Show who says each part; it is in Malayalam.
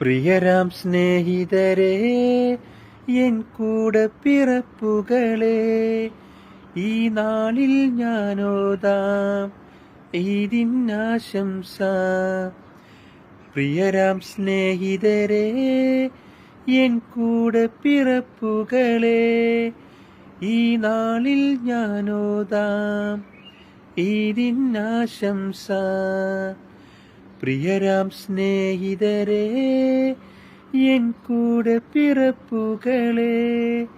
Speaker 1: പ്രിയരാം സ്നേഹിതരെ എൻ കൂടെ പിറപ്പുകളെ ഈ നാളിൽ ഞാനോതാം ഈദിനാശംസ പ്രിയരാം സ്നേഹിതരെ എൻ കൂടെ പിറപ്പുകളെ ഈ നാളിൽ ഞാനോതാം ഇതിനാശംസ പ്രിയരാം സ്നേഹിതരെ എൻ കൂടെ പിറപ്പുകളെ.